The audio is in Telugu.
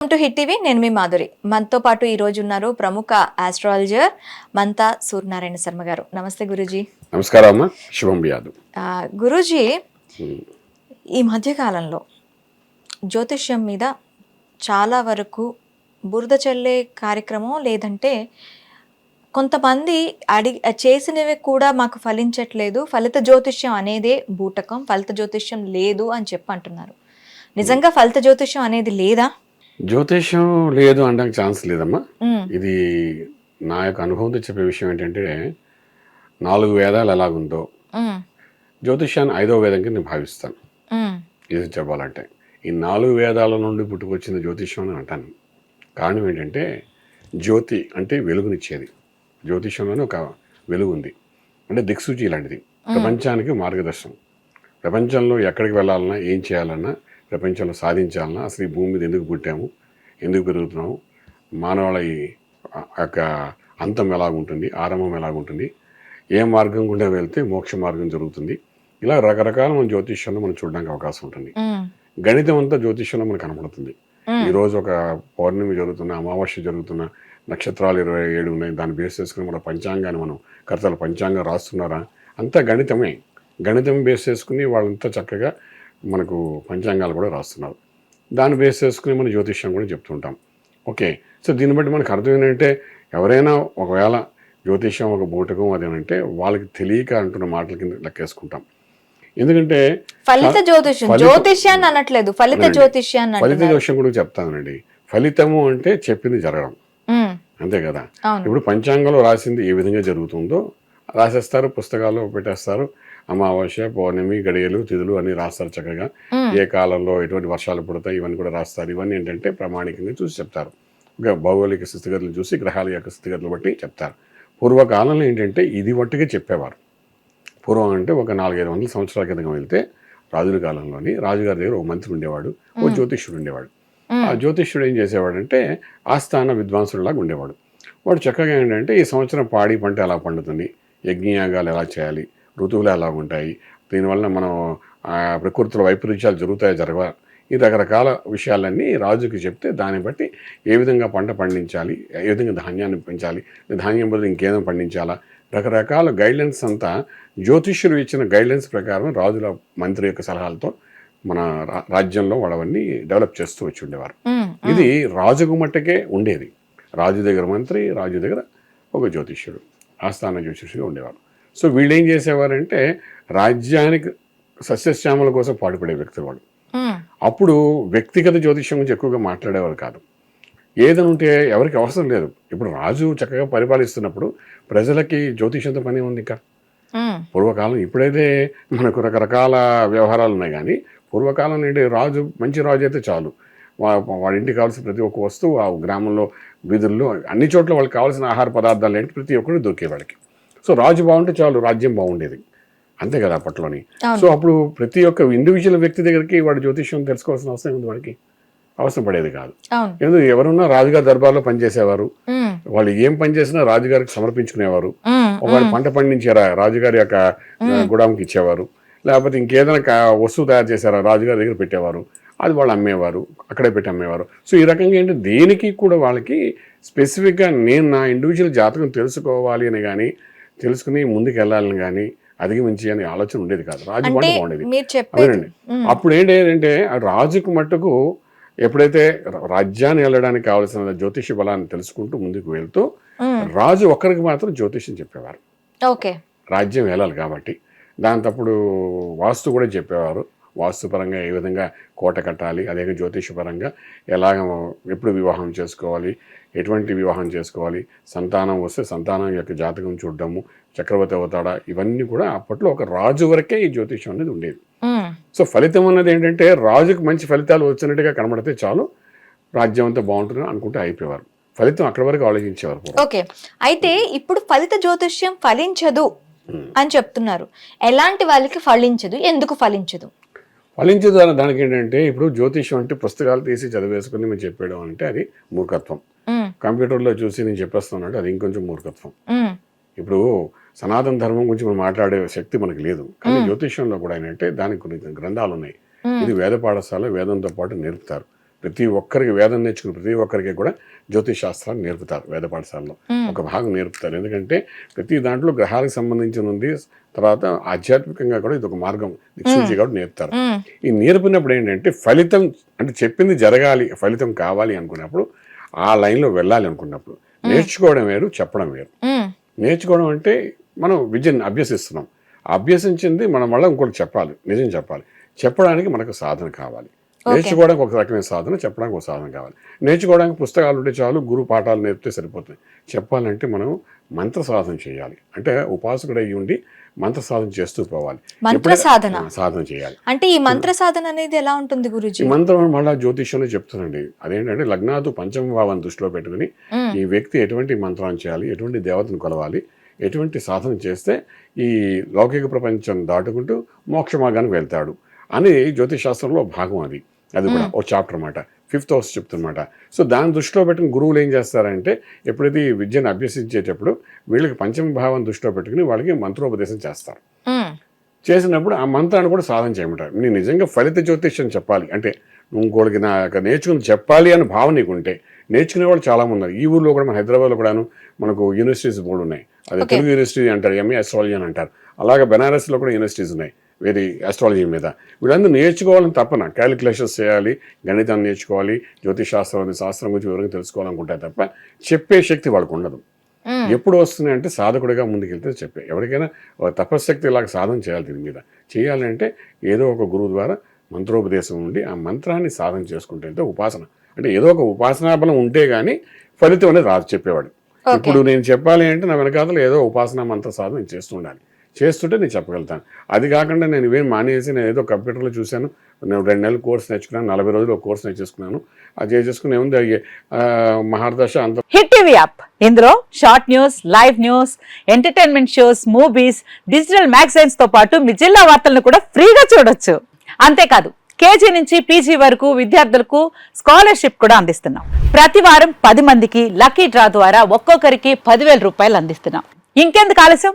వెల్కమ్ టు హిట్ టీవీ నేను మీ మాధురి. మనతో పాటు ఈ రోజు ఉన్నారు ప్రముఖ ఆస్ట్రాలజర్ మంతా సూర్యనారాయణ శర్మ గారు. నమస్తే గురూజీ. నమస్కారం అమ్మ. శుభం యాదవ్ ఆ, గురూజీ ఈ మధ్యకాలంలో జ్యోతిష్యం మీద చాలా వరకు బురద చల్లే కార్యక్రమం లేదంటే కొంతమంది అడి చేసినవి కూడా మాకు ఫలించట్లేదు. ఫలిత జ్యోతిష్యం అనేదే బూటకం. ఫలిత జ్యోతిష్యం లేదు అని చెప్పి అంటున్నారు నిజంగా ఫలిత జ్యోతిష్యం అనేది లేదా? జ్యోతిష్యం లేదు అనడానికి ఛాన్స్ లేదమ్మా. ఇది నా యొక్క అనుభవంతో చెప్పే విషయం ఏంటంటే నాలుగు వేదాలు ఎలాగుందో జ్యోతిష్యాన్ని ఐదవ వేదం కింద నేను భావిస్తాను. ఇది చెప్పాలంటే ఈ నాలుగు వేదాల నుండి పుట్టుకొచ్చిన జ్యోతిష్యం అని అంటాను. కారణం ఏంటంటే జ్యోతి అంటే వెలుగునిచ్చేది. జ్యోతిష్యంలోనే ఒక వెలుగు ఉంది. అంటే దిక్సూచి లాంటిది. ప్రపంచానికి మార్గదర్శనం. ప్రపంచంలో ఎక్కడికి వెళ్ళాలన్నా ఏం చేయాలన్నా ప్రపంచంలో సాధించాలన్నా అసలు ఈ భూమి మీద ఎందుకు పుట్టాము ఎందుకు పెరుగుతున్నాము మానవాళ యొక్క అంతం ఎలాగుంటుంది ఆరంభం ఎలాగుంటుంది ఏ మార్గం గుండా వెళ్తే మోక్ష మార్గం జరుగుతుంది ఇలా రకరకాల మన జ్యోతిష్యంలో మనం చూడడానికి అవకాశం ఉంటుంది. గణితం అంతా జ్యోతిష్యంలో మనకు కనపడుతుంది మ్మ్. ఈ రోజు ఒక పౌర్ణమి జరుగుతున్న అమావాస్య జరుగుతున్న నక్షత్రాలు ఇరవై ఏడు ఉన్నాయి దాన్ని బేస్ చేసుకుని మన పంచాంగాన్ని మనం కర్తలు పంచాంగం రాస్తున్నారా? అంతా గణితమే. గణితం బేస్ చేసుకుని వాళ్ళంతా చక్కగా మనకు పంచాంగాలు కూడా రాస్తున్నారు. దాన్ని బేస్ చేసుకుని మన జ్యోతిష్యం కూడా చెప్తుంటాం. ఓకే. సో దీన్ని బట్టి మనకు అర్థం ఏంటంటే ఎవరైనా ఒకవేళ జ్యోతిష్యం ఒక బూటకం అదేనంటే వాళ్ళకి తెలియక అంటున్న మాటల కింద లెక్కేసుకుంటాం. ఎందుకంటే ఫలిత జ్యోతిష్యం. జ్యోతిష్యాన్ని అనట్లేదు. ఫలిత. జ్యోతిష్యాన్ని ఫలిత దోషం కూడా చెప్తానండి. ఫలితము అంటే చెప్పింది జరగడం. అంతే కదా. ఇప్పుడు పంచాంగంలో రాసింది ఏ విధంగా జరుగుతుందో రాసేస్తారు పుస్తకాల్లో పెట్టేస్తారు. అమావాస్య పౌర్ణమి గడియలు తిథులు అన్ని రాస్తారు చక్కగా. ఏ కాలంలో ఎటువంటి వర్షాలు పడతాయి ఇవన్నీ కూడా రాస్తారు. ఇవన్నీ ఏంటంటే ప్రామాణికంగా చూసి చెప్తారు. ఇంకా భౌగోళిక స్థితిగతులు చూసి గ్రహాల యొక్క స్థితిగతులు బట్టి చెప్తారు. పూర్వకాలంలో ఏంటంటే ఇది మట్టుగా చెప్పేవారు. పూర్వం అంటే ఒక నాలుగైదు వందల సంవత్సరాల కింద వెళ్తే రాజుల కాలంలోని రాజుగారి దగ్గర ఒక మంత్రి ఉండేవాడు ఓ జ్యోతిష్యుడు ఉండేవాడు. ఆ జ్యోతిష్యుడు ఏం చేసేవాడంటే ఆస్థాన విద్వాంసుడిలాగా ఉండేవాడు. వాడు చక్కగా ఏంటంటే ఈ సంవత్సరం పాడి పంట ఎలా పండుతుంది యజ్ఞయాగాలు ఎలా చేయాలి ఋతువులు ఎలా ఉంటాయి? దీనివల్ల మనం ప్రకృతిలో వైపరీత్యాలు జరుగుతాయో జరగవా? ఈ రకరకాల విషయాలన్నీ రాజుకి చెప్తే దాన్ని బట్టి ఏ విధంగా పంట పండించాలి ఏ విధంగా ధాన్యాన్ని పెంచాలి ధాన్యం బదులు ఇంకేదో పండించాలా? రకరకాల గైడ్లైన్స్ అంతా జ్యోతిష్యులు ఇచ్చిన గైడ్లైన్స్ ప్రకారం రాజుల మంత్రి యొక్క సలహాలతో మన రాజ్యంలో వాళ్ళవన్నీ డెవలప్ చేస్తూ వచ్చి ఉండేవారు. ఇది రాజుకు మట్టుకే ఉండేది. రాజు దగ్గర మంత్రి రాజు దగ్గర ఒక జ్యోతిష్యుడు ఆస్థాన జ్యోతిష్యుడు ఉండేవారు. సో వీళ్ళు ఏం చేసేవారంటే రాజ్యానికి సస్యశ్యామల కోసం పాటుపడే వ్యక్తులు వాళ్ళు. అప్పుడు వ్యక్తిగత జ్యోతిష్యం గురించి ఎక్కువగా మాట్లాడేవారు కాదు. ఏదైనా ఉంటే ఎవరికి అవసరం లేదు. ఇప్పుడు రాజు చక్కగా పరిపాలిస్తున్నప్పుడు ప్రజలకి జ్యోతిష్యంతో పని ఉంది ఇంకా. పూర్వకాలం ఇప్పుడైతే మనకు రకరకాల వ్యవహారాలు ఉన్నాయి కానీ పూర్వకాలం నుండి రాజు మంచి రాజు అయితే చాలు. వా- వాడి ఇంటికి కావాల్సిన ప్రతి ఒక్క వస్తువు ఆ గ్రామంలో వీధుల్లో అన్ని చోట్ల వాళ్ళకి కావాల్సిన ఆహార పదార్థాలు ఏంటి? ప్రతి ఒక్కరు దొరికే వాళ్ళకి సో రాజు బాగుంటే చాలు రాజ్యం బాగుండేది. అంతే కదా అప్పట్లోని. సో అప్పుడు ప్రతి ఒక్క ఇండివిజువల్ వ్యక్తి దగ్గరికి వాడి జ్యోతిష్యం తెలుసుకోవాల్సిన అవసరం ఉంది వాడికి? అవసరం పడేది కాదు. ఎందుకు? ఎవరున్నా రాజుగారి దర్బార్లో పనిచేసేవారు. వాళ్ళు ఏం పని చేసినా రాజుగారికి సమర్పించుకునేవారు. ఒకవేళ పంట పండించారా? రాజుగారి యొక్క గుడాంకి ఇచ్చేవారు. లేకపోతే ఇంకేదైనా వస్తువు తయారు చేశారా? రాజుగారి దగ్గర పెట్టేవారు. అది వాళ్ళు అమ్మేవారు. అక్కడే పెట్టి అమ్మేవారు. సో ఈ రకంగా ఏంటి? దేనికి కూడా వాళ్ళకి స్పెసిఫిక్గా నేను నా ఇండివిజువల్ జాతకం తెలుసుకోవాలి అని కానీ తెలుసుకుని ముందుకు వెళ్ళాలని కానీ అధిగమించి అనే ఆలోచన ఉండేది కాదు. రాజు బాగుంటే బాగుండేది. అవునండి. అప్పుడు ఏంటి అంటే ఆ రాజుకు మట్టుకు ఎప్పుడైతే రాజ్యాన్ని వెళ్ళడానికి కావాల్సిన జ్యోతిష బలాన్ని తెలుసుకుంటూ ముందుకు వెళ్తూ రాజు ఒక్కరికి మాత్రం జ్యోతిష్యం చెప్పేవారు. ఓకే. రాజ్యం వెళ్ళాలి కాబట్టి. దాని తప్పుడు వాస్తు కూడా చెప్పేవారు. వాస్తుపరంగా ఏ విధంగా కోట కట్టాలి అదే జ్యోతిషపరంగా ఎలాగ ఎప్పుడు వివాహం చేసుకోవాలి ఎటువంటి వివాహం చేసుకోవాలి సంతానం వస్తే సంతానం యొక్క జాతకం చూడడము చక్రవర్తి అవుతాడా ఇవన్నీ కూడా అప్పట్లో ఒక రాజు వరకే ఈ జ్యోతిషం అనేది ఉండేది. సో ఫలితం అన్నది ఏంటంటే రాజుకు మంచి ఫలితాలు వచ్చినట్టుగా కనబడితే చాలు రాజ్యం అంతా బాగుంటుంది అనుకుంటే అయిపోయేవారు. ఫలితం అక్కడి వరకు ఆలోచించేవారు. ఓకే. అయితే ఇప్పుడు ఫలిత జ్యోతిష్యం ఫలించదు. అని చెప్తున్నారు. ఎలాంటి వాళ్ళకి ఫలించదు? ఎందుకు ఫలించదు? ఫలించదు అనే దానికి ఏంటంటే ఇప్పుడు జ్యోతిష్యం అంటే పుస్తకాలు తీసి చదివేసుకుని మేము చెప్పేయడం అంటే అది మూర్ఖత్వం. కంప్యూటర్లో చూసి నేను చెప్పేస్తాను అంటే అది ఇంకొంచెం మూర్ఖత్వం. ఇప్పుడు సనాతన ధర్మం గురించి మనం మాట్లాడే శక్తి మనకి లేదు. కానీ జ్యోతిష్యంలో కూడా ఏంటంటే దానికి కొన్ని గ్రంథాలు ఉన్నాయి. ఇది వేద పాఠశాల వేదంతో పాటు నేర్పుతారు. ప్రతి ఒక్కరికి వేదం నేర్చుకున్న ప్రతి ఒక్కరికి కూడా జ్యోతిష్ శాస్త్రాన్ని నేర్పుతారు వేద పాఠశాలలో. ఒక భాగం నేర్పుతారు. ఎందుకంటే ప్రతి దాంట్లో గ్రహాలకు సంబంధించిన ఉంది. తర్వాత ఆధ్యాత్మికంగా కూడా ఇది ఒక మార్గం. దిక్సూచి కూడా నేర్పుతారు. ఈ నేర్పినప్పుడు ఏంటంటే ఫలితం అంటే చెప్పింది జరగాలి ఫలితం కావాలి అనుకున్నప్పుడు ఆ లైన్లో వెళ్ళాలి అనుకున్నప్పుడు నేర్చుకోవడం వేరు చెప్పడం వేరు. నేర్చుకోవడం అంటే మనం విద్యను అభ్యసిస్తున్నాం. అభ్యసించింది మనం మళ్ళీ ఇంకోటి చెప్పాలి నిజం చెప్పాలి. చెప్పడానికి మనకు సాధన కావాలి. నేర్చుకోవడానికి ఒక రకమైన సాధన చెప్పడానికి ఒక సాధన కావాలి. నేర్చుకోవడానికి పుస్తకాలు ఉంటే చాలు గురు పాఠాలు నేర్పితే సరిపోతుంది. చెప్పాలంటే మనం మంత్ర సాధన చేయాలి. అంటే ఉపాసకుడు అయ్యి ఉండి మంత్ర సాధన చేస్తూ పోవాలి. మంత్ర సాధన? సాధన చేయాలి. అంటే ఈ మంత్ర సాధన అనేది ఎలా ఉంటుంది గురుజీ? మంత్రం మళ్ళా జ్యోతిష్యంలో చెప్తానండి అదేంటంటే లగ్నాదు పంచమ భావాన్ని దృష్టిలో పెట్టుకుని. ఈ వ్యక్తి ఎటువంటి మంత్రాన్ని చేయాలి ఎటువంటి దేవతను కొలవాలి ఎటువంటి సాధన చేస్తే ఈ లౌకిక ప్రపంచం దాటుకుంటూ మోక్ష మార్గానికి వెళ్తాడు అని జ్యోతిష్ శాస్త్రంలో భాగం అది. అది కూడా ఓ చాప్టర్ అన్నమాట. ఫిఫ్త్ హౌస్ చెప్తున్నమాట. సో దాని దృష్టిలో పెట్టుకుని గురువులు ఏం చేస్తారంటే ఎప్పుడైతే ఈ విద్యను అభ్యసించేటప్పుడు వీళ్ళకి పంచమ భావం దృష్టిలో పెట్టుకుని వాళ్ళకి మంత్రోపదేశం చేస్తారు. చేసినప్పుడు ఆ మంత్రాన్ని కూడా సాధన చేయమంటారు. నేను నిజంగా ఫలిత జ్యోతిష్యం చెప్పాలి. అంటే నువ్వు ఇంకోటికి నా యొక్క నేర్చుకుని చెప్పాలి అని భావన నీకుంటే నేర్చుకునే వాళ్ళు చాలా మంది ఉన్నారు. ఈ ఊర్లో కూడా మన హైదరాబాద్లో కూడాను మనకు యూనివర్సిటీస్ బోర్డు ఉన్నాయి. అది. తెలుగు యూనివర్సిటీ అంటారు ఎంఏ అస్ట్రాలజీ అని అంటారు. అలాగే బెనారస్లో కూడా యూనివర్సిటీస్ ఉన్నాయి. వేరే అస్ట్రాలజీ మీద. వీళ్ళందరూ నేర్చుకోవాలని తప్పన. క్యాలిక్యులేషన్స్ చేయాలి గణితాన్ని నేర్చుకోవాలి జ్యోతిష్ శాస్త్రం అనే శాస్త్రం గురించి వివరంగా తెలుసుకోవాలనుకుంటారు తప్ప చెప్పే శక్తి వాళ్ళకు ఉండదు. ఎప్పుడు వస్తున్నాయి అంటే సాధకుడిగా ముందుకెళ్తే చెప్పే. ఎవరికైనా ఒక తపశ్శక్తి ఇలాగ సాధన చేయాలి దీని మీద. చేయాలంటే ఏదో ఒక గురువు ద్వారా మంత్రోపదేశం ఉండి ఆ మంత్రాన్ని సాధన చేసుకుంటే ఉపాసన. అంటే ఏదో ఒక ఉపాసనా బలం ఉంటే గానీ ఫలితం అనేది రాదు చెప్పేవాడు. ఇప్పుడు నేను చెప్పాలి అంటే నా వెనకాతలు ఏదో ఉపాసనా మంత్ర సాధన నేను చేస్తూ ఉండాలి. చేస్తుంటే నేను చెప్పగలుగుతాను. అది కాకుండా నేను ఇవేం మానేసి నేను ఏదో కంప్యూటర్లో చూశాను. నేను రెండు నెలలు కోర్స్ నేర్చుకున్నాను నలభై రోజులు ఒక కోర్స్ నేర్చేసుకున్నాను. అది చేసుకుని ఏముంది? అయ్యే, ఆ, మహారదశ అంత హిట్ టీవీ యాప్. ఇందులో short news live news entertainment shows movies digital మ్యాగజైన్స్తో పాటు మీ జిల్లా వార్తలను కూడా ఫ్రీగా చూడొచ్చు. అంతేకాదు కేజీ నుంచి పీజీ వరకు విద్యార్థులకు స్కాలర్షిప్ కూడా అందిస్తున్నాం. ప్రతి వారం పది మందికి లక్కీ డ్రా ద్వారా ఒక్కొక్కరికి పదివేల రూపాయలు అందిస్తున్నాం. ఇంకెందుకు ఆలస్యం?